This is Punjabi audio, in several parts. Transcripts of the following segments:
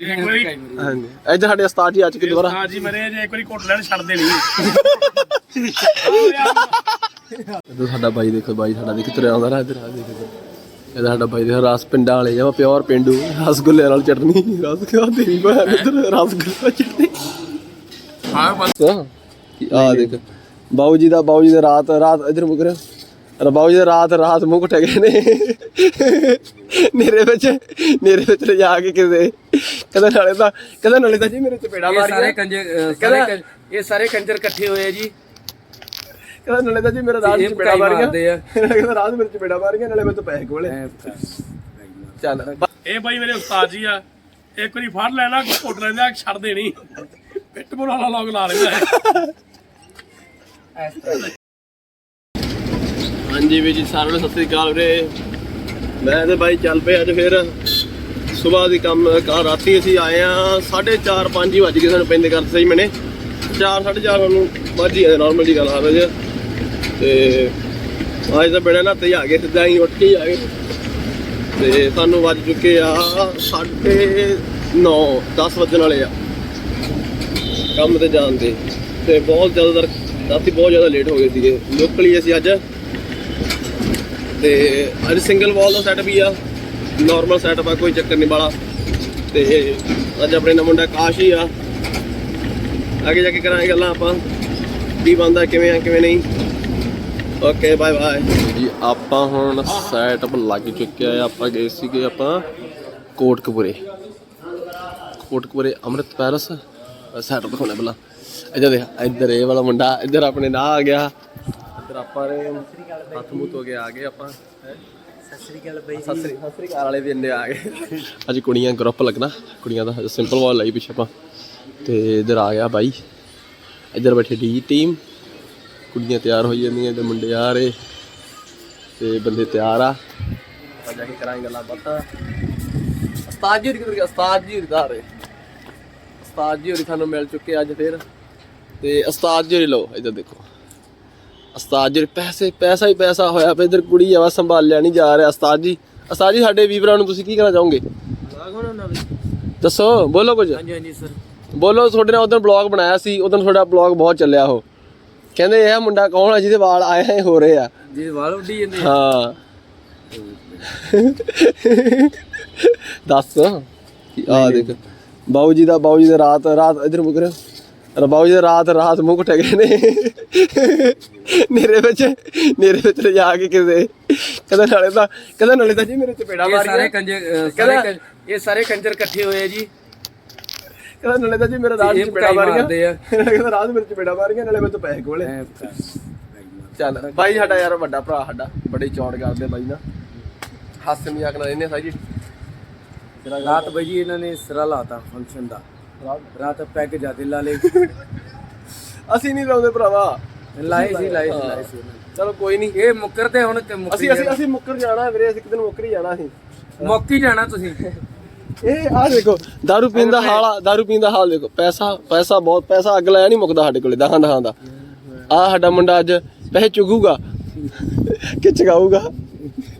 ਇੱਕ ਵਾਰੀ ਹਾਂਜੀ। ਇੱਧਰ ਸਾਡੇ ਉਸਤਾਦ ਜੀ ਆ ਚੁੱਕੇ ਦੁਬਾਰਾ ਹਾਂ ਜੀ ਮਰੇ ਜੇ ਇੱਕ ਵਾਰੀ ਘੁੱਟ ਲੈਣ ਛੱਡ ਦੇਣੀ। ਇੱਧਰ ਸਾਡਾ ਬਾਈ ਦੇਖੋ ਬਾਈ ਸਾਡਾ ਦੇਖ ਤੁਰਿਆ ਆਉਂਦਾ ਨਾ ਇੱਧਰ ਆ ਦੇਖੋ ਇਹਦਾ ਸਾਡਾ ਬਾਈ ਦੇਖੋ ਰਸ ਪਿੰਡਾਂ ਵਾਲੇ ਜਮਾ ਪਿਓਰ ਪਿੰਡੂ ਰਸਗੁੱਲੇ ਨਾਲ ਚਟਨੀ ਰਸਗੁੱਲਾ ਤੇਰੀ ਭੈਣ ਇੱਧਰ ਰਸਗੁੱਲਾ ਚਟਨੀ। ਹਾਂ ਬਸ। ਆ ਦੇਖ। ਬਾਊ ਜੀ ਦਾ ਬਾਊ ਜੀ ਦਾ ਰਾਤ ਰਾਤ ਇੱਧਰ ਮੁਕਰ ਅਰੇ ਬਾਊ ਜੀ ਰਾਤ ਰਾਤ ਮੂੰਹ ਘਟੇ ਗਏ ਨੇ। ਨੇਰੇ ਵਿੱਚ ਨੇਰੇ ਵਿੱਚ ਲਿਜਾ ਕੇ ਕਿਤੇ। ਕਹਿੰਦਾ ਨਾਲੇ ਤਾਂ ਕਹਿੰਦਾ ਨਾਲੇ ਤਾਂ ਜੀ ਮੇਰੇ ਚਪੇੜਾ ਇਹ ਸਾਰੇ ਕੰਜਰ ਕੰਜ- ਇਹ ਸਾਰੇ ਕੰਜਰ ਇਕੱਠੇ ਹੋਏ ਆ ਜੀ। ਕਹਿੰਦਾ ਨਾਲੇ ਤਾਂ ਜੀ ਮੇਰੇ ਰਾਤ ਚਪੇੜਾ ਮਾਰੀਆਂ। ਕਹਿੰਦਾ ਰਾਤ ਮੇਰੇ ਚਪੇੜਾ ਮਾਰੀਆਂ ਨਾਲੇ ਮੈਂ ਤਾਂ ਪੈਸੇ ਕੋਲੇ। ਚੱਲ। ਇਹ ਬਾਈ ਮੇਰੇ ਉਸਤਾਦ ਜੀ ਆ। ਇੱਕ ਵਾਰੀ ਫੜ ਲੈਣਾ ਘੁੱਟ ਲੈਂਦਾ ਛੱਡ ਦੇਣੀ। ਪਿੱਟ ਬੁਲਾਲਾ ਲੋਕ ਲਾ ਲੈਂਦਾ। ਹੈ ਹਾਂਜੀ ਵੀ ਜੀ, ਸਾਰਿਆਂ ਨੂੰ ਸਤਿ ਸ੍ਰੀ ਅਕਾਲ ਵੀਰੇ। ਮੈਂ ਤੇ ਬਾਈ ਚੱਲ ਪਏ ਅੱਜ ਫਿਰ। ਸਵੇਰ ਦੀ ਕੰਮ ਕਾ ਰਾਤੀ ਅਸੀਂ ਆਏ ਆ 4:30 5 ਹੀ ਵੱਜ ਗਏ ਸਾਨੂੰ ਪੈਂਦੇ ਕਰਦੇ ਸਹੀ ਮੈਨੇ। 4 4:30 ਸਾਨੂੰ ਵੱਜ ਹੀ ਗਏ ਨਾਰਮਲ ਜੀ ਗੱਲ ਆ ਵਜੇ ਤੇ ਅੱਜ ਤਾਂ ਬੜਾ ਨਾ ਤੇ ਆ ਗਏ, ਸਿੱਧਾ ਹੀ ਉੱਠ ਕੇ ਆ ਗਏ। ਤੇ ਸਾਨੂੰ ਵੱਜ ਚੁੱਕੇ ਆ 9:30 10 ਵਜਣ ਵਾਲੇ ਆ। ਕੰਮ ਤੇ ਜਾਣ ਦੇ। ਤੇ ਬਹੁਤ ਜ਼ਿਆਦਾ ਰਾਤੀ ਬਹੁਤ ਜ਼ਿਆਦਾ ਲੇਟ ਹੋ ਗਏ ਸੀਗੇ। ਲੋਕਲੀ ਅਸੀਂ ਅੱਜ। ਤੇ ਅੱਜ ਸਿੰਗਲ ਵਾਲ ਦਾ ਸੈਟਅਪ ਹੀ ਆ ਨਾਰਮਲ ਸੈਟਅਪ ਆ, ਕੋਈ ਚੱਕਰ ਨਹੀਂ ਵਾਲਾ ਤੇ ਅੱਜ ਆਪਣੇ ਨਾਲ ਮੁੰਡਾ ਕਾਸ਼ ਹੀ ਆ। ਅੱਗੇ ਜਾ ਕੇ ਕਰਾਂਗੇ ਗੱਲਾਂ ਆਪਾਂ ਕੀ ਬੰਦਾ ਕਿਵੇਂ ਆ, ਕਿਵੇਂ ਨਹੀਂ। ਓਕੇ ਬਾਏ ਬਾਏ ਜੀ, ਆਪਾਂ ਹੁਣ ਸੈਟਅਪ ਲੱਗ ਚੁੱਕਿਆ ਆ, ਆਪਾਂ ਗਏ ਸੀਗੇ ਆਪਾਂ ਕੋਟਕਪੂਰੇ। ਕੋਟਕਪੂਰੇ ਅੰਮ੍ਰਿਤ ਪੈਲਸ। ਸੈਟਅਪ ਦਿਖਾਉਣਾ ਪਹਿਲਾਂ। ਇੱਧਰ ਦੇਖ, ਇੱਧਰ ਇਹ ਵਾਲਾ ਮੁੰਡਾ, ਇੱਧਰ ਆਪਣੇ ਨਾਲ ਆ ਗਿਆ। ਇੱਧਰ ਆਪਾਂ ਨੇ ਹੱਥ ਮੂੰਹ ਧੋ ਕੇ ਆ ਗਏ ਆਪਾਂ। ਸਤਿ ਸ੍ਰੀ ਅਕਾਲ ਬਈ ਸਤਿ ਸ੍ਰੀ ਸਤਿ ਸ੍ਰੀ ਅਕਾਲ ਵਾਲੇ ਵੀ ਇੰਨੇ ਆ ਗਏ। ਅੱਜ ਕੁੜੀਆਂ ਗਰੁੱਪ ਲੱਗਣਾ। ਕੁੜੀਆਂ ਦਾ ਸਿੰਪਲ ਵਾਲ ਲਈ ਪਿੱਛੇ ਆਪਾਂ। ਤੇ ਇੱਧਰ ਆ ਗਿਆ ਬਾਈ। ਇੱਧਰ ਬੈਠੇ ਡੀ ਟੀਮ ਕੁੜੀਆਂ ਤਿਆਰ ਹੋਈ ਜਾਂਦੀਆਂ ਤੇ ਮੁੰਡੇ ਆ ਰਹੇ। ਤੇ ਬੰਦੇ ਤਿਆਰ ਆ। ਆਪਾਂ ਜਾ ਕੇ ਕਰਾਂਗੇ ਗੱਲਾਂ ਬਾਤਾਂ। ਉਸਤਾਦ ਜੀ ਹੋਰੀ ਉਸਤਾਦ ਜੀ ਹੋਰੀ ਦਾ ਰਹੇ ਉਸਤਾਦ ਜੀ ਹੋਰੀ ਸਾਨੂੰ ਮਿਲ ਚੁੱਕੇ ਅੱਜ ਫਿਰ। ਤੇ ਉਸਤਾਦ ਜੀ ਹੋਰੀ ਲਓ ਇੱਧਰ ਦੇਖੋ। ਉਸਤਾਦ ਜੀ ਪੈਸੇ ਪੈਸਾ ਹੀ ਪੈਸਾ ਹੋਇਆ ਪਿਆ ਇਧਰ ਕੁੜੀ ਆਵਾ ਸੰਭਾਲਿਆ ਨਹੀਂ ਜਾ ਰਿਹਾ ਉਸਤਾਦ ਜੀ। ਉਸਤਾਦ ਜੀ ਸਾਡੇ ਵੀਵਰਾਂ ਨੂੰ ਤੁਸੀਂ ਕੀ ਕਹਿਣਾ ਚਾਹੋਗੇ? ਦੱਸੋ ਬੋਲੋ ਕੁਝ। ਹਾਂਜੀ ਹਾਂਜੀ ਸਰ ਬੋਲੋ ਤੁਹਾਡੇ ਨਾਲ ਉਦੋਂ ਬਲੌਗ ਬਣਾਇਆ ਸੀ ਉਦੋਂ ਤੁਹਾਡਾ ਬਲੌਗ ਬਹੁਤ ਚੱਲਿਆ ਉਹ। ਕਹਿੰਦੇ ਇਹ ਮੁੰਡਾ ਕੌਣ ਆ ਜਿਹਦੇ ਵਾਲ ਆਏ ਹੋ ਰਹੇ ਆ? ਜੀ ਵਾਲ ਉੱਡੀ ਜਾਂਦੇ ਹਾਂ। ਦੱਸ। ਆ ਦੇਖ। ਬਾਊ ਜੀ ਦਾ ਬਾਊ ਜੀ ਦਾ ਰਾਤ ਰਾਤ ਇਧਰ ਮੁਕਰ। ਅਰੇ ਬਾਊ ਜੀ ਰਾਤ ਰਾਤ ਮੂੰਹ ਘਟੇ ਗਏ ਨੇ। ਨੇਰੇ ਵਿੱਚ ਨੇਰੇ ਵਿੱਚ ਲਿਜਾ ਕੇ ਕਿਤੇ ਕਹਿੰਦਾ ਨਾਲੇ ਤਾਂ ਕਹਿੰਦਾ ਨਾਲੇ ਤਾਂ ਜੀ ਮੇਰੇ ਚਪੇੜਾ ਇਹ ਸਾਰੇ ਅਹ, ਸਾਰੇ ਕੰਜ- ਇਹ ਸਾਰੇ ਕੰਜਰ ਇਕੱਠੇ ਹੋਏ ਆ ਜੀ। ਕਹਿੰਦਾ ਨਾਲੇ ਤਾਂ ਜੀ ਮੇਰੇ ਰਾਤ ਚਪੇੜਾ ਮਾਰੀਆਂ। ਕਹਿੰਦਾ ਰਾਤ ਮੇਰੇ ਚਪੇੜਾ ਮਾਰੀਆਂ ਨਾਲੇ ਮੈਂ ਤਾਂ ਪੈਸੇ ਕੋਲੇ। ਚੱਲ ਬਾਈ ਸਾਡਾ ਯਾਰ ਵੱਡਾ ਭਰਾ ਸਾਡਾ। ਬੜੀ ਚੌੜ ਕਰਦੇ ਬਾਈ ਨਾ। ਹਾਸੇ ਮਜ਼ਾਕ ਨਾਲ ਰਹਿੰਦੇ ਸਾਜੀ ਰਾਤ ਬਈ ਜੀ ਇਹਨਾਂ ਨੇ ਸਿਰਾ ਲਾਤਾ ਫੰਕਸ਼ਨ ਦਾ। ਰਾਤ ਪੈਕ ਜਿਆਦੇ ਲਾ ਲਏ ਅਸੀਂ ਨਹੀਂ ਲਾਉਂਦੇ ਭਰਾਵਾ ਲਾਏ ਸੀ ਲਾਏ ਸੀ ਲਾਏ ਸੀ ਚਲੋ ਕੋਈ ਨਹੀਂ ਇਹ ਮੁੱਕਰਦੇ ਹੁਣ ਤੇ ਮੁੱਕੀ ਅਸੀਂ ਅਸੀਂ ਅਸੀਂ ਮੁੱਕਰ ਜਾਣਾ ਵੀਰੇ ਅਸੀਂ ਇੱਕ ਦਿਨ ਮੁੱਕਰ ਹੀ ਜਾਣਾ ਸੀ ਮੁੱਕੀ ਜਾਣਾ ਤੁਸੀਂ ਇਹ ਆਹ ਦੇਖੋ दारू ਪੀਣ ਦਾ ਹਾਲ ਆ दारू ਪੀਣ ਦਾ ਹਾਲ ਦੇਖੋ ਪੈਸਾ ਪੈਸਾ ਬਹੁਤ ਪੈਸਾ ਅੱਗ ਲਾਇਆ ਨਹੀਂ ਮੁੱਕਦਾ ਸਾਡੇ ਕੋਲੇ ਦਹਾਂ ਦਹਾਂ ਦਾ ਆ ਸਾਡਾ ਮੁੰਡਾ ਅੱਜ ਪੈਸੇ ਚੁਗੂਗਾ ਕਿ ਚਗਾਊਗਾ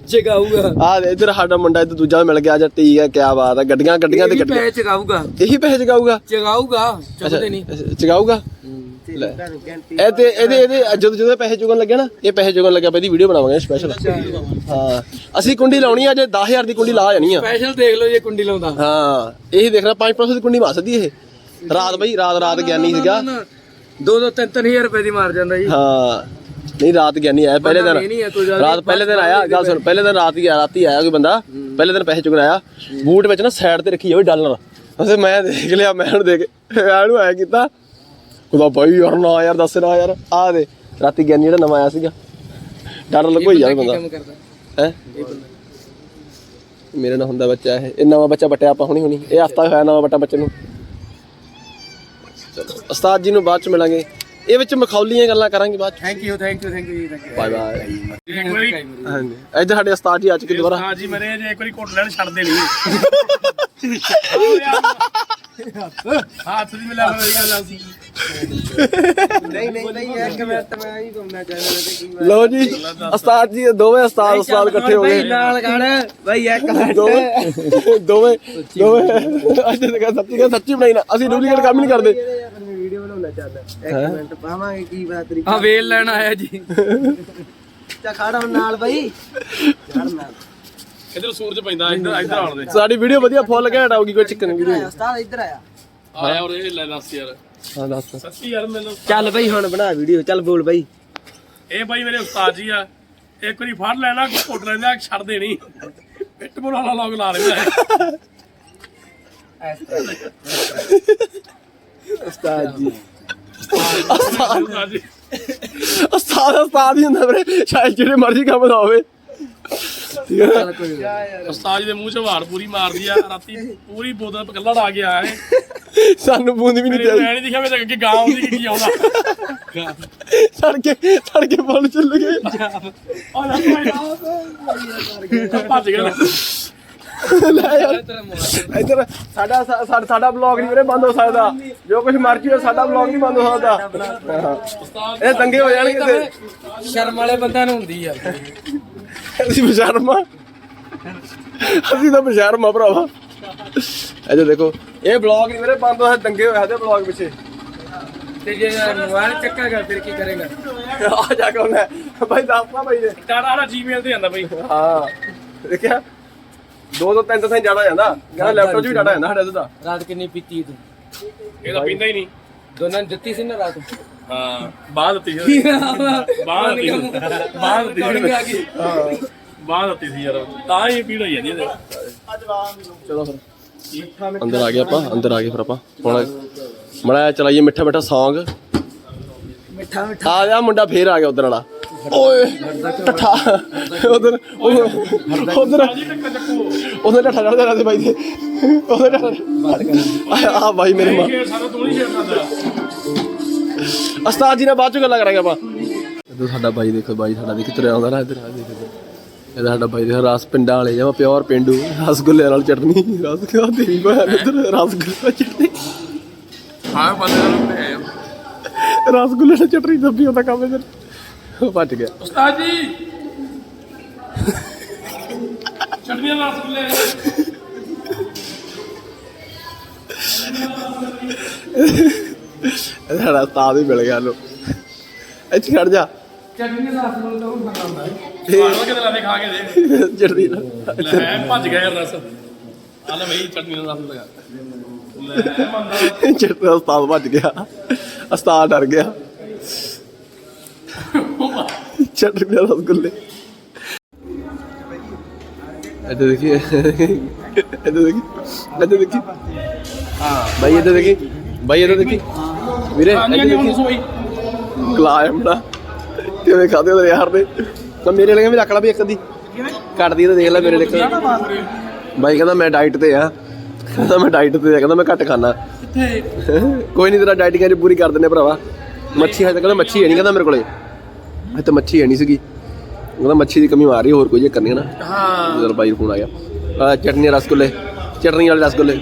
ਜਗਾਊਗਾ ਆ ਇਧਰ ਸਾਡਾ ਮੁੰਡਾ ਇੱਧਰ ਦੂਜਾ ਮਿਲ ਗਿਆ ਅੱਜ ਠੀਕ ਹੈ ਕਿਆ ਬਾਤ ਹੈ ਗੱਡੀਆਂ ਗੱਡੀਆਂ ਤੇ ਗੱਡੀਆਂ। ਪੈਸੇ ਚਗਾਊਗਾ। ਇਹੀ ਪੈਸੇ ਚਗਾਊਗਾ? ਚਗਾਊਗਾ ਚੁੱਕਦੇ ਨਹੀਂ। ਚਗਾਊਗਾ? ਲੈ। ਇਹ ਤੇ ਇਹਦੇ ਇਹਦੇ ਜਦੋਂ ਜਦੋਂ ਪੈਸੇ ਚੁਗਣ ਲੱਗਿਆ ਨਾ ਇਹ ਪੈਸੇ ਚੁਗਣ ਲੱਗਿਆ ਪਹਿਲੀ ਵੀਡੀਓ ਬਣਾਵਾਂਗੇ ਸਪੈਸ਼ਲ ਹਾਂ। ਅਸੀਂ ਕੁੰਡੀ ਲਾਉਣੀ ਆ ਜੇ 10000 ਦੀ ਕੁੰਡੀ ਲਾ ਜਾਣੀ ਆ। ਸਪੈਸ਼ਲ ਦੇਖ ਲਓ ਜੇ ਕੁੰਡੀ ਲਾਉਂਦਾ। ਹਾਂ। ਇਹੀ ਦੇਖਣਾ 500 ਦੀ ਕੁੰਡੀ ਮਾਸਦੀ ਇਹ। ਰਾਤ ਬਈ ਰਾਤ ਰਾਤ ਗਿਆਨੀ ਸੀਗਾ। ਦੋ ਦੋ ਤਿੰਨ ਤਿੰਨ ਹਜ਼ਾਰ ਰੁਪਏ ਦੀ ਮਾਰ ਜਾਂਦਾ ਜੀ। ਹਾਂ। ਨਹੀਂ ਰਾਤ ਆਇਆ ਪਹਿਲੇ ਇਹ ਨਹੀਂ ਹੈ, ਕੋਈ ਦਿਨ ਰਾਤ ਪਹਿਲੇ ਦਿਨ ਆਇਆ ਗੱਲ ਸੁਣ ਪਹਿਲੇ ਦਿਨ ਰਾਤ ਹੀ ਆਇਆ ਰਾਤੀ ਆਇਆ ਕੋਈ ਬੰਦਾ ਪਹਿਲੇ ਦਿਨ ਪੈਸੇ ਚੁਗਣ ਆਇਆ ਬੂਟ ਵਿੱਚ ਨਾ ਸਾਈਡ ਤੇ ਰੱਖੀ ਜਾਵੇ ਡਾਲਰ ਅਸੀਂ ਮੈਂ ਦੇਖ ਲਿਆ ਮੈਂ ਉਹਨੂੰ ਦੇਖ ਇਹਨੂੰ ਆਇਆ ਕੀਤਾ। ਉਹਦਾ ਬਾਈ ਯਾਰ ਨਾ ਯਾਰ ਦੱਸ ਨਾ ਯਾਰ ਆ ਦੇ। ਰਾਤੀ ਗਿਆਨੀ ਜਿਹੜਾ ਨਵਾਂ ਆਇਆ ਸੀਗਾ। ਡਾਲਰ ਲੱਗੋਈ ਜਾਵੇ ਬੰਦਾ ਹੈ? ਮੇਰੇ ਨਾਲ ਹੁੰਦਾ ਬੱਚਾ ਇਹ ਇਹ ਨਵਾਂ ਬੱਚਾ ਬਟਿਆ ਆਪਾਂ ਹੁਣੀ ਹੁਣੀ ਇਹ ਹਫਤਾ ਹੋਇਆ ਨਵਾਂ ਬੱਟਾ ਬੱਚੇ ਨੂੰ। ਚਲੋ ਉਸਤਾਦ ਜੀ ਨੂੰ ਬਾਅਦ ਚ ਮਿਲਾਂਗੇ। ਇਹ ਵਿੱਚ ਮਖੌਲੀਆਂ ਗੱਲਾਂ ਕਰਾਂਗੇ ਬਾਅਦ ਚ। Thank you thank you thank you ਜੀ ਥੈਂਕ ਯੂ ਬਾਏ ਬਾਏ ਹਾਂਜੀ। ਇੱਧਰ ਸਾਡੇ ਉਸਤਾਦ ਜੀ ਆ ਚੁੱਕੇ ਦੁਬਾਰਾ। ਹਾਂ ਜੀ ਮਰੇ ਜੇ ਇੱਕ ਵਾਰੀ ਘੁੱਟ ਲੈਣ ਛੱਡ ਦੇਣੀ ਹੱਥ ਦੀ ਮਿਲਾ ਮੇਰੀ ਗੱਲ ਸੀ ਨਹੀਂ ਨਹੀਂ ਨਹੀਂ ਇੱਕ ਮਿੰਟ ਮੈਂ ਹੀ ਘੁੰਮਣਾ ਚਾਹੁੰਦਾ ਤੇ ਕੀ ਲਓ ਜੀ ਉਸਤਾਦ ਜੀ ਦੋਵੇਂ ਉਸਤਾਦ ਉਸਤਾਦ ਇਕੱਠੇ ਹੋ ਗਏ। ਨਾਲ ਗੜ ਬਈ ਇੱਕ ਦੋਵੇਂ ਦੋਵੇਂ ਦੋਵੇਂ ਅੱਜ ਤੇ ਕਹਿੰਦਾ ਸੱਚੀ ਸੱਚੀ ਬਣਾਈ ਨਾ ਅਸੀਂ ਡੁਪਲੀਕੇਟ ਕੰਮ ਨਹੀਂ ਕਰਦੇ। ਬਣਾਉਣਾ ਚਾਹੁੰਦਾ ਇੱਕ ਮਿੰਟ ਪਾਵਾਂਗੇ ਕੀ ਬਾਤ ਤਰੀਕਾ? ਆ ਵੇਲ ਲੈਣ ਆਇਆ ਜੀ। ਚਾ ਖੜਾ ਹੁਣ ਨਾਲ ਬਈ। ਚੜ ਨਾਲ। ਇਧਰ ਸੂਰਜ ਪੈਂਦਾ ਇੱਧਰ ਇੱਧਰ ਆਉਣ ਦੇ ਸਾਡੀ ਵੀਡੀਓ ਵਧੀਆ ਫੁੱਲ ਘੈਂਟ ਆਊਗੀ ਕੋਈ ਚੱਕਰ ਨਹੀਂ ਵੀਡੀਓ ਉਸਤਾਦ ਇੱਧਰ ਆਇਆ। ਆਇਆ ਔਰ ਇਹ ਲੈ ਦੱਸ ਯਾਰ। ਹਾਂ ਦੱਸ। ਸੱਚੀ ਯਾਰ ਮੈਨੂੰ ਚੱਲ ਬਈ ਹੁਣ ਬਣਾ ਵੀਡੀਓ ਚੱਲ ਬੋਲ ਬਈ। ਇਹ ਬਾਈ ਮੇਰੇ ਉਸਤਾਦ ਜੀ ਆ। ਇੱਕ ਵਾਰੀ ਫੜ ਲੈਣਾ ਘੁੱਟ ਲੈਂਦਾ ਛੱਡ ਦੇਣੀ। ਪਿੱਟ ਵਾਲਾ ਲੋਕ ਲਾ ਲੈਂਦਾ। ਉਸਤਾਦ ਜੀ ਉਸਤਾਦ ਜੀ ਉਸਤਾਦ ਉਸਤਾਦ ਹੀ ਹੁੰਦਾ ਵੀਰੇ ਚਾਹੇ ਜਿਹੜੇ ਮਰਜ਼ੀ ਕੰਮ ਦਾ ਹੋਵੇ ਠੀਕ ਹੈ ਨਾ? ਉਸਤਾਦ ਜੀ ਦੇ ਮੂੰਹ 'ਚ ਵਾਰ ਪੂਰੀ ਮਾਰਦੀ ਆ ਰਾਤੀ ਪੂਰੀ ਬੋਤਲ ਪਕੱਲੜ ਆ ਗਿਆ ਹੈ ਸਾਨੂੰ ਬੂੰਦ ਵੀ ਨਹੀਂ ਮੇਰੇ ਚਾਹੀਦੀ ਮੈਂ ਨਹੀਂ ਦਿਖਿਆ ਮੇਰੇ ਅੱਗੇ ਗਾਂ ਆਉਂਦੀ ਕਿ ਕੀ ਆਉਂਦਾ ਸੜਕੇ ਸੜਕੇ ਫੁੱਲ ਚੱਲ ਗਏ ਆ ਲੈ ਭਾਈ ਭੱਜ ਗਿਆ ਲੈ ਯਾਰ। ਇੱਧਰ ਸਾਡਾ ਸਾ- ਸਾਡਾ ਬਲੌਗ ਨਹੀਂ ਵੀਰੇ ਬੰਦ ਹੋ ਸਕਦਾ। ਜੋ ਕੁਝ ਮਰਜ਼ੀ ਹੋ ਸਾਡਾ ਬਲੌਗ ਨਹੀਂ ਬੰਦ ਹੋ ਸਕਦਾ। ਇਹ ਦੰਗੇ ਹੋ ਜਾਣਗੇ ਤੇ ਸ਼ਰਮ ਵਾਲੇ ਬੰਦਿਆਂ ਨੂੰ ਹੁੰਦੀ ਆ। ਅਸੀਂ ਬਸ਼ਰਮਾ ਅਸੀਂ ਤਾਂ ਬਸ਼ਰਮਾ ਭਰਾਵਾ। ਇਹ ਦੇਖੋ। ਇਹ ਬਲੌਗ ਨਹੀਂ ਵੀਰੇ ਬੰਦ ਹੋਇਆ ਦੰਗੇ ਹੋਏ ਸਾਡੇ ਬਲੌਗ ਪਿੱਛੇ। ਤੇ ਜੇ ਮੋਬਾਈਲ ਚੱਕਾਗਾ ਫਿਰ ਕੀ ਕਰੇਗਾ? ਆ ਜਾ ਕੇ ਉਹਨੇ ਭਾਈ ਦੱਸਦਾ ਭਾਈ ਨੇ ਡਾਟਾ ਆਲਾ ਜੀਮੇਲ ਤੇ ਜਾਂਦਾ ਬਈ ਹਾਂ। ਦੇਖਿਆ? ਦੋ ਦੋ ਤਿੰਨ ਤਿੰਨ ਡਾਟਾ ਜਾਂਦਾ। ਕਹਿੰਦਾ ਲੈਪਟਾਪ 'ਚ ਵੀ ਡਾਟਾ ਜਾਂਦਾ ਸਾਡੇ ਦਾ ਰਾਤ ਕਿੰਨੀ ਪੀਤੀ ਤੂੰ? ਇਹ ਤਾਂ ਪੀਂਦਾ ਹੀ ਨਹੀਂ। ਦੋਨਾਂ ਨੂੰ ਦਿੱਤੀ ਸੀ ਨਾ ਰਾਤ? ਹਾਂ ਬਾਹਰ ਦਿੱਤੀ ਸੀ। ਬਾਹਰ ਦਿੱਤੀ ਸੀ। ਬਾਹਰ ਦਿੱਤੀ ਸੀ। ਬਾਹਰ ਦਿੱਤੀ ਸੀ ਯਾਰ। ਤਾਂ ਹੀ ਪੀੜ ਹੋਈ ਜਾਂਦੀ ਇਹਦੇ। ਚਲੋ ਫਿਰ। ਅੰਦਰ ਆ ਗਏ ਆਪਾਂ ਅੰਦਰ ਆ ਗਏ ਫਿਰ ਆਪਾਂ। ਹੁਣ ਮੜਾ ਚਲਾਈਏ ਮਿੱਠਾ ਮਿੱਠਾ Song ਮਿੱਠਾ ਮਿੱਠਾ। ਆ ਗਿਆ ਮੁੰਡਾ ਫੇਰ ਆ ਗਿਆ ਉਧਰ ਵਾਲਾ। ਓਏ ਠਾ ਉਧਰ ਉਧਰ ਉਧਰ। ਠਾ ਚੜਦਾ ਰਹਿੰਦੇ ਬਾਈ ਦੇ। ਉਧਰ ਠਾ ਆ ਬਾਈ ਮੇਰੇ ਮਾਂ ਉਸਤਾਦ ਜੀ ਨਾਲ ਬਾਅਦ ਚ ਗੱਲਾਂ ਕਰਾਂਗੇ ਆਪਾਂ। ਇਧਰ ਸਾਡਾ ਬਾਈ ਦੇਖੋ ਬਾਈ ਸਾਡਾ ਦੇਖ ਤੁਰਿਆ ਆਉਂਦਾ ਨਾ ਇਧਰ ਆ ਦੇਖ। ਇਹਦਾ ਸਾਡਾ ਬਾਈ ਦੇ ਰਸ ਪਿੰਡਾਂ ਵਾਲੇ ਜਮਾ ਪਿਓਰ ਪਿੰਡੂ ਰਸਗੁੱਲੇ ਨਾਲ ਚਟਨੀ ਰਸਗੁੱਲਾ ਤੇਰੀ ਭੈਣ ਇਧਰ ਰਸਗੁੱਲਾ ਚਟਨੀ। ਹਾਂ ਬੰਦੇ ਨੂੰ ਭੇਜ ਰਸਗੁੱਲੇ ਨਾਲ ਚਟਨੀ ਦੱਬੀ ਉਹਦਾ ਕੰਮ ਇਧਰ। ਉਹ ਭੱਜ ਗਿਆ। ਉਸਤਾਦ ਜੀ। ਚਟਨੀ ਨਾਲ ਰਸਗੁੱਲੇ ਇਹ ਸਾਡਾ ਉਸਤਾਦ ਹੀ ਮਿਲ ਗਿਆ ਲੋ ਇੱਥੇ ਖੜ ਜਾ। ਚਟਨੀ ਦਾ ਅਸਲ ਤਾਂ ਉਹ ਬਣਾਉਂਦਾ ਮਾਰੋ ਕਿਤੇ ਲਾਵੇ ਖਾ ਕੇ ਦੇ ਚਟਨੀ ਨਾਲ ਲੈ ਭੱਜ ਗਿਆ ਯਾਰ ਰਸ ਆ ਲੈ ਬਈ ਚਟਨੀ ਨਾਲ ਰਸ ਲਗਾ ਲੈ ਮੰਦਾ ਚਟਨੀ ਦਾ ਉਸਤਾਦ ਭੱਜ ਗਿਆ। ਉਸਤਾਦ ਡਰ ਗਿਆ। ਵੀਰੇ ਕਲਾਇਮ ਦਾ ਤੇ ਉਹਦੇ ਖਾਦੇ ਉਹਦੇ ਯਾਰ ਦੇ? ਤਾਂ ਮੇਰੇ ਲਗੇ ਵੀ ਰੱਖ ਲਾ ਵੀ ਇੱਕ ਦੀ ਕੱਟਦੀ ਤਾਂ ਦੇਖ ਲੈ ਮੇਰੇ ਦੇ ਬਾਈ ਕਹਿੰਦਾ ਮੈਂ ਡਾਈਟ ਤੇ ਆ। ਕਹਿੰਦਾ ਮੈਂ ਡਾਈਟ ਤੇ ਆ। ਕਹਿੰਦਾ ਮੈਂ ਘੱਟ ਖਾਣਾ ਕੋਈ ਨਹੀਂ ਤੇਰਾ ਡਾਈਟਿੰਗ ਅੱਜ ਪੂਰੀ ਕਰ ਦਿੰਨੇ ਭਰਾਵਾ। ਮੱਛੀ ਹਜੇ ਕਹਿੰਦਾ ਮੱਛੀ ਹੈ ਨਹੀਂ ਕਹਿੰਦਾ ਮੇਰੇ ਕੋਲੇ। ਤਾਂ ਮੱਛੀ ਹੈ ਨਹੀਂ ਸੀਗੀ। ਕਹਿੰਦਾ ਮੱਛੀ ਦੀ ਕਮੀ ਮਾਰ ਰਹੀ ਹੋਰ ਕੋਈ ਜੇ ਕਰਨੀ ਹੈ ਨਾ। ਹਾਂ। ਜਦੋਂ ਬਾਈ ਫੋਨ ਆ ਗਿਆ। ਆ ਚਟਨੀ ਰਸਗੁੱਲੇ। ਚਟਨੀ ਵਾਲੇ ਰਸਗੁੱਲੇ।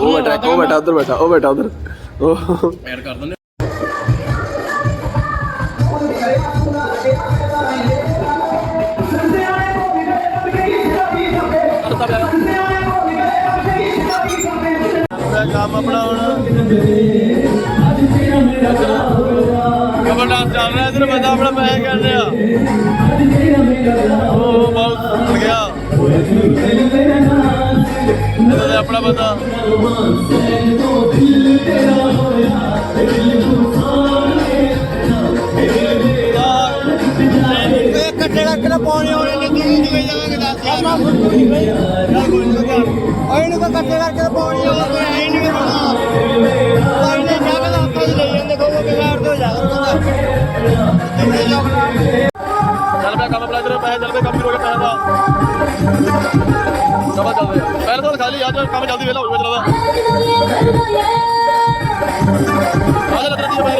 ਉਹ ਬੈਠਾ ਉਹ ਬੈਠਾ ਉਧਰ ਬੈਠਾ ਉਹ ਬੈਠਾ ਉਧਰ। ਉਹ ਐਡ ਕਰ ਦਿੰਦੇ ਕੰਮ ਆਪਣਾ ਹੁਣ। ਡਾਂਸ ਚੱਲ ਰਿਹਾ ਇਧਰ ਬੰਦਾ ਆਪਣਾ ਪੈਸੇ ਕਰ ਰਿਹਾ ਉਹ ਬਹੁਤ ਉੱਡ ਗਿਆ। ਇਹਦਾ ਆਪਣਾ ਬੰਦਾ। ਕੱਟੇ ਕਰਕੇ ਨਾ ਪਾਉਣੇ ਹੋਣੇ ਨੇ ਤੂੰ ਜਿਵੇਂ ਜਾਵਾਂਗੇ ਦੱਸ ਯਾਰ ਓਏ ਨੂੰ ਕੱਟੇ ਕਰਕੇ ਨਾ ਪਾਉਣੇ ਹੋਣੇ। ਕੋਈ ਹੈ ਹੀ ਨਹੀਂ ਕਰਨਾ ਕੋਈ ਨਹੀਂ ਜਗਦਾ ਆਪਾਂ ਲਈ ਜਾਂਦੇ ਕੋਈ ਬਿਗਾੜ ਤੋਂ ਜਾ ਚੱਲ ਪਿਆ ਕੰਮ ਆਪਣਾ ਇਧਰ ਪੈਸੇ ਚੱਲ ਪਏ ਕੰਮ ਸ਼ੁਰੂ ਹੋ ਗਿਆ ਪੈਸੇ ਦਾ। ਚਲੋ ਚੱਲਦੇ ਆ ਪਹਿਲਾਂ ਤਾਂ ਖਾਲੀ ਆ ਕੰਮ ਜਲਦੀ ਵੇਲਾ ਹੋ ਜਾਵੇ ਚੱਲਦਾ ਆ ਜਾ ਲੱਗ ਰਹੀ ਹੈ ਬਾਈ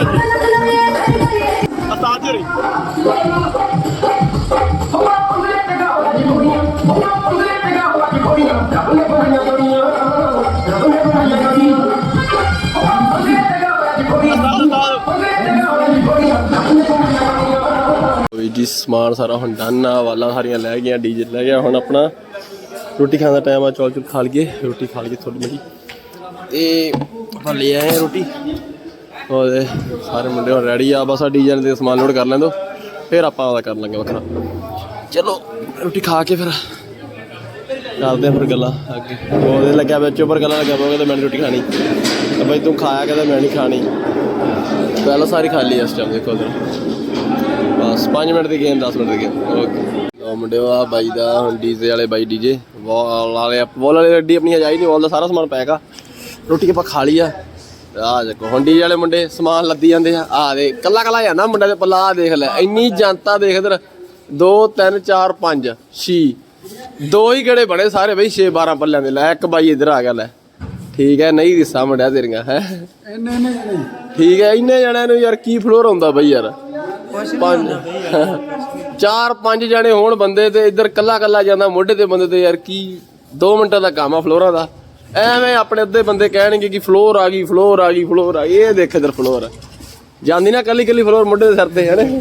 ਅਸਤਾਜ ਜੀ ਜੀ, ਸਮਾਨ ਸਾਰਾ ਹੁਣ ਡਨ ਆ, ਵਾਲਾਂ ਸਾਰੀਆਂ ਲੈ ਗਈਆਂ, ਡੀਜੇ ਲੈ ਗਿਆ, ਹੁਣ ਆਪਣਾ ਰੋਟੀ ਖਾਣ ਦਾ ਟਾਈਮ ਆ, ਚੌਲ ਚੁਲ ਖਾ ਲਈਏ, ਰੋਟੀ ਖਾ ਲਈਏ ਥੋੜੀ ਮੜੀ ਤੇ ਆਪਾਂ ਲੈ ਆਏ ਆ ਰੋਟੀ। ਉਹਦੇ ਸਾਰੇ ਮੁੰਡੇ ਹੁਣ ਰੈਡੀ ਆ, ਬਸ ਆ ਡੀਜੇ ਦੇ ਸਮਾਨ ਲੋਡ ਕਰ ਲੈਂਦੋ ਫਿਰ ਆਪਾਂ ਉਹਦਾ ਕਰ ਲਾਂਗੇ ਵੱਖਰਾ। ਚਲੋ, ਰੋਟੀ ਖਾ ਕੇ ਫਿਰ ਕਰਦੇ ਆ ਫਿਰ ਗੱਲਾਂ ਅੱਗੇ। ਉਹਦੇ ਲੱਗਿਆ ਵਿੱਚ, ਉੱਪਰ ਗੱਲਾਂ ਲੱਗਿਆ ਪਊਗਾ ਤੇ ਮੈਂ ਨੀ ਰੋਟੀ ਖਾਣੀ। ਤੇ ਬਈ ਤੂੰ ਖਾਇਆ ਕਹਿੰਦਾ ਮੈਂ ਨਹੀਂ ਖਾਣੀ। ਪਹਿਲਾਂ ਸਾਰੀ ਖਾ ਲਈ ਇਸ ਟਾਈਮ ਦੇਖੋ ਉਧਰ 5 ਮਿੰਟ ਦੀ ਗੇਮ 10 ਮਿੰਟ ਦੀ ਗੇਮ। ਓਕੇ ਲੋ ਮੁੰਡਿਓ ਆ ਬਾਈ ਦਾ ਹੁਣ ਡੀਜੇ ਵਾਲੇ ਬਾਈ ਡੀਜੇ। ਵਾਲ ਵਾਲੇ ਵਾਲ ਵਾਲੇ ਗੱਡੀ ਆਪਣੀ ਹਜਾਈ ਨਹੀਂ ਵਾਲ ਦਾ ਸਾਰਾ ਸਮਾਨ ਪੈਗਾ ਰੋਟੀ ਆਪਾਂ ਖਾ ਲਈ ਆ। ਆ ਦੇਖੋ ਹੁਣ ਡੀਜੇ ਵਾਲੇ ਮੁੰਡੇ ਸਮਾਨ ਲੱਦੀ ਜਾਂਦੇ ਆ। ਆ ਦੇ ਕੱਲਾ ਕੱਲਾ ਜਾਂਦਾ ਮੁੰਡਾ ਦੇ ਪੱਲਾ ਦੇਖ ਲੈ। ਇੰਨੀ ਜਨਤਾ ਦੇਖ ਇਧਰ। 2 3 4 5 6 ਦੋ ਹੀ ਗੜੇ ਬਣੇ ਸਾਰੇ ਬਈ 6 12 ਪੱਲਿਆਂ ਦੇ। ਲੈ ਇੱਕ ਬਾਈ ਇੱਧਰ ਆ ਗਿਆ ਲੈ। ਠੀਕ ਹੈ ਨਹੀਂ ਦਿਸਾ ਮੁੰਡਿਆ ਤੇਰੀਆਂ ਹੈ। ਇੰਨੇ ਇੰਨੇ ਠੀਕ ਹੈ ਇੰਨੇ ਜਣਿਆਂ ਨੂੰ ਯਾਰ ਕੀ ਫਲੋਰ ਹੁੰਦਾ ਬਈ ਯਾਰ। ਪੰਜ। ਚਾਰ ਪੰਜ ਜਣੇ ਹੋਣ ਬੰਦੇ ਤੇ ਇੱਧਰ ਕੱਲਾ ਕੱਲਾ ਜਾਂਦਾ ਮੋਢੇ ਤੇ ਬੰਦੇ ਤੇ ਯਾਰ ਕੀ 2 ਮਿੰਟਾਂ ਦਾ ਕੰਮ ਆ ਫਲੋਰਾਂ ਦਾ। ਐਵੇਂ ਆਪਣੇ ਅੱਧੇ ਬੰਦੇ ਕਹਿਣਗੇ ਕਿ ਫਲੋਰ ਆ ਗਈ ਫਲੋਰ ਆ ਗਈ ਫਲੋਰ ਆ ਗਈ। ਇਹ ਦੇਖ ਇੱਧਰ ਫਲੋਰ। ਜਾਂਦੀ ਨਾ ਕੱਲੀ ਕੱਲੀ ਫਲੋਰ ਮੋਢੇ ਦੇ ਸਿਰ ਤੇ ਹਨੇ?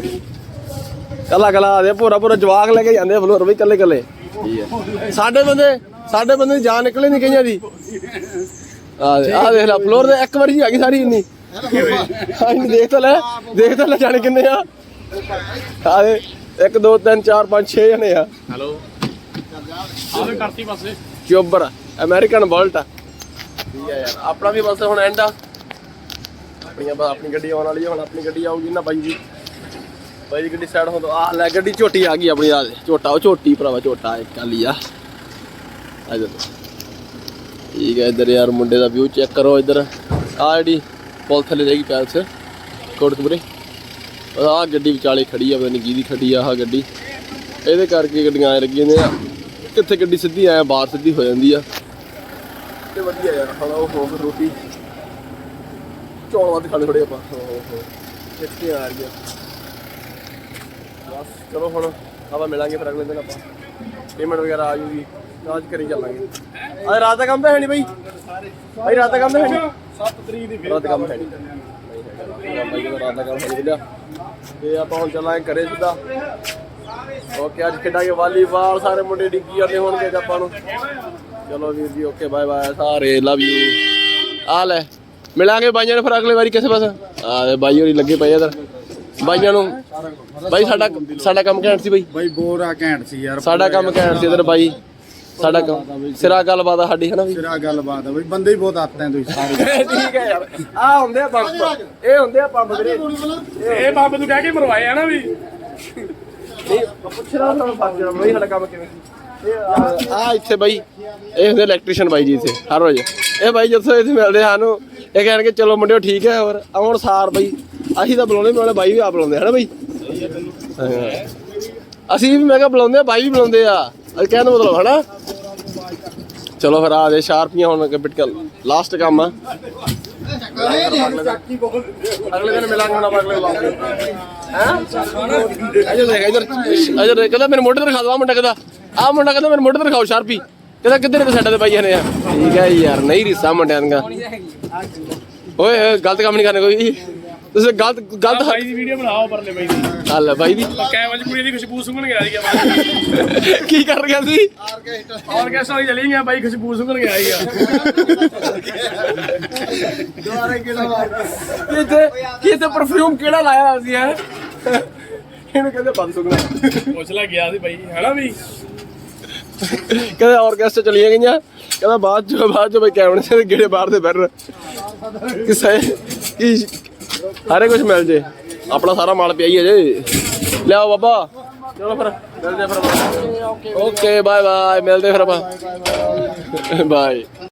ਕੱਲਾ ਕੱਲਾ ਆ ਦੇ ਪੂਰਾ ਪੂਰਾ ਜਵਾਕ ਲੈ ਕੇ ਜਾਂਦੇ ਆ ਫਲੋਰ ਬਈ ਕੱਲੇ ਕੱਲੇ। ਸਾਡੇ ਬੰਦੇ ਸਾਡੇ ਬੰਦੇ ਦੀ ਜਾਨ ਨਿਕਲੇ ਨਹੀਂ ਕਈਆਂ ਦੀ। ਆ ਆ ਦੇਖ ਲੈ ਫਲੋਰ ਦੇ ਇੱਕ ਵਾਰੀ ਹੀ ਆ ਗਈ ਸਾਰੀ ਇੰਨੀ। ਹਾਂ ਦੇਖ ਤਾਂ ਲੈ ਦੇਖ ਤਾਂ ਲੈ ਜਾਣੇ ਕਿੰਨੇ ਆ। ਆ ਦੇ 1 2 3 4 5 6 ਜਣੇ ਆ। ਹੈਲੋ। ਆਵੇ ਕਰਤੀ ਪਾਸੇ ਚੋਬਰ ਅਮਰੀਕਨ ਬੋਲਟ ਠੀਕ ਯਾਰ ਆਪਣਾ ਵੀ ਬਸ ਹੁਣ ਐਂਡ ਆ। ਆਪਣੀਆਂ ਬਸ ਆਪਣੀ ਗੱਡੀ ਆਉਣ ਵਾਲੀ ਆ ਹੁਣ ਆਪਣੀ ਗੱਡੀ ਆਊਗੀ ਨਾ ਬਾਈ ਜੀ। ਬਾਈ ਦੀ ਗੱਡੀ ਸਾਈਡ ਹੋ ਆ ਲੈ ਗੱਡੀ ਝੋਟੀ ਆ ਗਈ ਆਪਣੀ ਆ ਝੋਟਾ ਉਹ ਝੋਟੀ ਭਰਾਵਾ ਝੋਟਾ ਇੱਕ ਕਾਲੀ ਆ। ਆ ਜਾ। ਠੀਕ ਹੈ ਇੱਧਰ ਯਾਰ ਮੁੰਡੇ ਦਾ ਵਿਊ ਚੈੱਕ ਕਰੋ ਇੱਧਰ। ਆ ਜਿਹੜੀ ਪੁਲ ਥੱਲੇ ਜਾਏਗੀ ਪੈਲਸ ਕੋਟਕਪੁਰੇ। ਆ ਗੱਡੀ ਵਿਚਾਲੇ ਖੜੀ ਆ ਪਤਾ ਨਹੀਂ ਕਿਹਦੀ ਖੜੀ ਆ ਆਹ ਗੱਡੀ। ਇਹਦੇ ਕਰਕੇ ਗੱਡੀਆਂ ਐ ਲੱਗੀਆਂ ਨੇ ਕਿੱਥੇ ਗੱਡੀ ਸਿੱਧੀ ਆਇਆ ਬਾਹਰ ਸਿੱਧੀ ਹੋ ਜਾਂਦੀ ਆ। ਤੇ ਵਧੀਆ ਯਾਰ ਖਾਣਾ ਉਹ ਹੋ ਰੋਟੀ। ਚੌਲ ਵੱਧ ਖਾਣੇ ਥੋੜੇ ਆਪਾਂ। ਹੋ ਹੋ ਕਿੱਥੇ ਆ ਗਿਆ ਬਸ ਚਲੋ ਹੁਣ ਆਪਾਂ ਮਿਲਾਂਗੇ ਫਿਰ ਅਗਲੇ ਦਿਨ ਆਪਾਂ। ਪੇਮੈਂਟ ਵਗੈਰਾ ਆ ਜੂਗੀ। ਰਾਜ ਕਰੀ ਚੱਲਾਂਗੇ। ਅੱਜ ਰਾਤ ਦਾ ਕੰਮ ਤਾਂ ਹੈ ਨਹੀਂ ਬਾਈ। ਬਾਈ ਰਾਤ ਦਾ ਕੰਮ ਤਾਂ ਹੈ ਨਹੀਂ 7 ਤਰੀਕ ਦੀ ਰਾਤ ਦਾ ਕੰਮ ਹੈ ਨਹੀਂ ਬਾਈ ਦਾ ਰਾਤ ਦਾ ਕੰਮ ਹੈ ਨਹੀਂ ਤੇ ਆਪਾਂ ਹੁਣ ਚੱਲਾਂਗੇ ਘਰੇ ਸਿੱਧਾ। ਓਕੇ ਅੱਜ ਖੇਡਾਂਗੇ ਵਾਲੀਬਾਲ ਸਾਰੇ ਮੁੰਡੇ ਡਿੱਗੀ ਜਾਂਦੇ ਹੋਣਗੇ ਆਪਾਂ ਨੂੰ। ਚਲੋ ਵੀਰ ਜੀ ਓਕੇ ਬਾਏ ਬਾਏ ਸਾਰੇ ਲਵ ਯੂ ਆ ਲੈ ਮਿਲਾਂਗੇ ਬਾਈਆਂ ਨੂੰ ਫਿਰ ਅਗਲੇ ਵਾਰੀ ਕਿਸੇ ਪਾਸੇ। ਆ ਬਾਈ ਹੋਰੀ ਲੱਗੇ ਪਏ ਇਧਰ। ਬਾਈਆਂ ਨੂੰ ਬਾਈ ਸਾਡਾ ਸਾਡਾ ਕੰਮ ਘੈਂਟ ਸੀ ਬਾਈ। ਬਾਈ ਬੋਰਾ ਘੈਂਟ ਸੀ ਯਾਰ ਸਾਡਾ ਕੰਮ ਘੈਂਟ ਸੀ ਇਧਰ ਬਾਈ। ਸਾਡਾ ਕੰਮ ਸਿਰਾ ਗੱਲਬਾਤ ਆ ਸਾਡੀ ਹਨਾ ਵੀ ਸਿਰਾ ਗੱਲਬਾਤ ਆ ਬਈ। ਬੰਦੇ ਹੀ ਬਹੁਤ ਆਤੇ ਆ ਤੁਸੀਂ। ਸਾਰੇ। ਠੀਕ ਹੈ ਯਾਰ। ਆ ਹੁੰਦੇ ਆ ਪੰਪ। ਇਹ ਹੁੰਦੇ ਆ ਪੰਪ ਵੀਰੇ। ਇਹ ਬਾਬੇ ਨੂੰ ਕਹਿ ਕੇ ਮਰਵਾਏ ਆ ਨਾ ਵੀ। ਪੁੱਛਣਾ ਤੁਹਾਨੂੰ ਫਸ ਜਾਣਾ ਬਈ ਸਾਡਾ ਕੰਮ ਕਿਵੇਂ ਸੀ? ਇਹ ਆ। ਇੱਥੇ ਬਾਈ ਇਹ ਹੁੰਦੇ ਇਲੈਕਟ੍ਰੀਸ਼ੀਅਨ ਬਾਈ ਜੀ ਇੱਥੇ ਹਰ ਰੋਜ਼। ਇਹ ਬਾਈ ਜਦੋਂ ਇੱਥੇ ਮਿਲਦੇ ਸਾਨੂੰ ਇਹ ਕਹਿਣਗੇ ਚਲੋ ਮੁੰਡਿਓ ਠੀਕ ਹੈ ਹੋਰ ਆਉਣ ਸਾਰ ਬਾਈ। ਅਸੀਂ ਤਾਂ ਬੁਲਾਉਂਦੇ ਨਾਲੇ ਬਾਈ ਵੀ ਆ ਬੁਲਾਉਂਦੇ ਹਨਾ ਬਾਈ? ਹਾਂ। ਅਸੀਂ ਵੀ ਮੈਂ ਕਿਹਾ ਬੁਲਾਉਂਦੇ ਆ ਬਾਈ ਵੀ ਬੁਲਾਉਂਦੇ ਆ। ਅਸੀਂ ਕਹਿਣ ਦਾ ਮਤਲਬ ਹਨਾ? ਚਲੋ ਫਿਰ ਆ ਦੇ ਸ਼ਾਰਪੀਆਂ ਹੁਣ ਬਿਟ ਕਰ ਲਾਸਟ ਕੰਮ ਆ। ਅਗਲੇ ਦਿਨ ਮਿਲਾਂਗੇ ਹੁਣ ਆਪਾਂ, ਅਗਲੇ ਵਲੌਗ ਹੈ? ਅਜੇ ਦੇਖ, ਇਧਰ ਇਧਰ ਕਹਿੰਦਾ ਮੇਰੇ ਮੋਢੇ ਤੇ ਰਖਾ ਦੋ ਮੁੰਡਾ ਕਹਿੰਦਾ ਆ ਮੁੰਡਾ ਕਹਿੰਦਾ ਮੇਰੇ ਮੋਢੇ ਤੇ ਰਖਾਓ ਸ਼ਾਰਪੀ। ਕਹਿੰਦਾ ਕਿੱਧਰ ਤੇ ਸਾਡਾ ਤੇ ਬਾਈਆਂ ਨੇ ਆ? ਠੀਕ ਹੈ ਯਾਰ, ਨਹੀਂ ਰਿਸਾ ਮੁੰਡਿਆਂ ਦੀਆਂ। ਓਏ, ਗਲਤ ਕੰਮ ਨਹੀਂ ਕਰਨਾ ਕੋਈ। ਤੁਸੀਂ ਗਲਤ ਗਲਤ ਬਾਈ ਦੀ ਵੀਡੀਓ ਬਣਾਓ ਪਰਲੇ ਬਾਈ ਦੀ। ਹੱਲ ਬਾਈ ਦੀ। ਕੈਮਰੇ 'ਚ ਕੁੜੀ ਦੀ ਖੁਸ਼ਬੂ ਸੁੰਘਣ ਗਿਆ ਸੀਗਾ ਬਾਈ। ਕੀ ਕਰ ਗਿਆ ਸੀ? ਆਰਕੈਸਟਰਾ ਵਾਲੀ ਚਲੀ ਗਿਆ ਬਾਈ ਖੁਸ਼ਬੂ ਸੁੰਘਣ ਗਿਆ ਸੀਗਾ। ਦੁਆਰੇ ਕਿਹੜਾ ਮਾਰ ਕਿਤੇ ਕਿਤੇ ਪਰਫਿਊਮ ਕਿਹੜਾ ਲਾਇਆ ਸੀ ਹੈ? ਇਹਨੂੰ ਕਹਿੰਦੇ ਬੰਦ ਸੁਗਣਾ ਪੁੱਛ ਲੈ ਗਿਆ ਸੀ ਬਾਈ ਹੈਨਾ ਵੀ? ਕਹਿੰਦੇ ਆਰਕੈਸਟਰਾ ਚਲੀਆਂ ਗਈਆਂ। ਕਹਿੰਦਾ ਬਾਅਦ ਚ ਬਾਅਦ ਚ ਬਈ ਕੈਮਰੇ ਦੇ ਗੇੜੇ ਬਾਹਰ ਦੇ ਬੈਠ ਕਿਸੇ ਕੀ ਸਾਰੇ ਕੁਝ ਮਿਲ ਜੇ। ਆਪਣਾ ਸਾਰਾ ਮਾਲ ਪਿਆ ਹੀ ਹੈ ਜੇ। ਲਿਆਓ ਬਾਬਾ। ਚਲੋ ਫਿਰ ਮਿਲਦੇ ਫਿਰ ਓਕੇ ਬਾਏ ਬਾਏ ਮਿਲਦੇ ਫਿਰ ਆਪਾਂ। ਬਾਏ